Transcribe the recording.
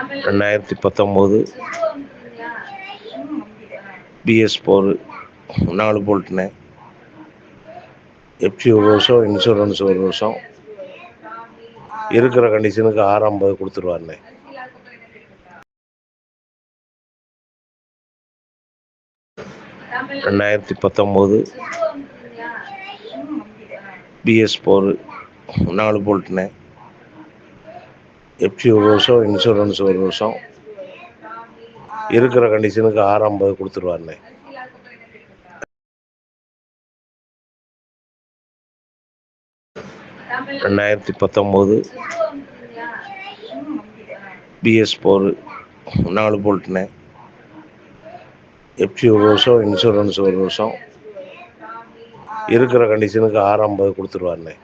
ரெண்டாயிரத்தி பத்தொம்போது பிஎஸ் போர் நாலு போல்ட்டுண்ணே எஃப்சி ஒரு வருஷம் இன்சூரன்ஸ் ஒரு வருஷம். இருக்கிற கண்டிஷனுக்கு ஆறு ஐம்பது கொடுத்துருவாருண்ணே. ரெண்டாயிரத்தி பத்தொம்போது பிஎஸ் போர் நாலு போல்ட்டுண்ணே எஃப்சி ஒரு வருஷம் இன்சூரன்ஸ் ஒரு வருஷம். இருக்கிற கண்டிஷனுக்கு ஆறு ஐம்பது கொடுத்துருவாருண்ணே. ரெண்டாயிரத்தி பத்தொம்போது பிஎஸ் போர் நாலு போல்ட்டுண்ணே. எஃப்சி ஒரு வருஷம் இன்சூரன்ஸ் ஒரு வருஷம். இருக்கிற கண்டிஷனுக்கு ஆறு ஐம்பது கொடுத்துருவாருண்ணே.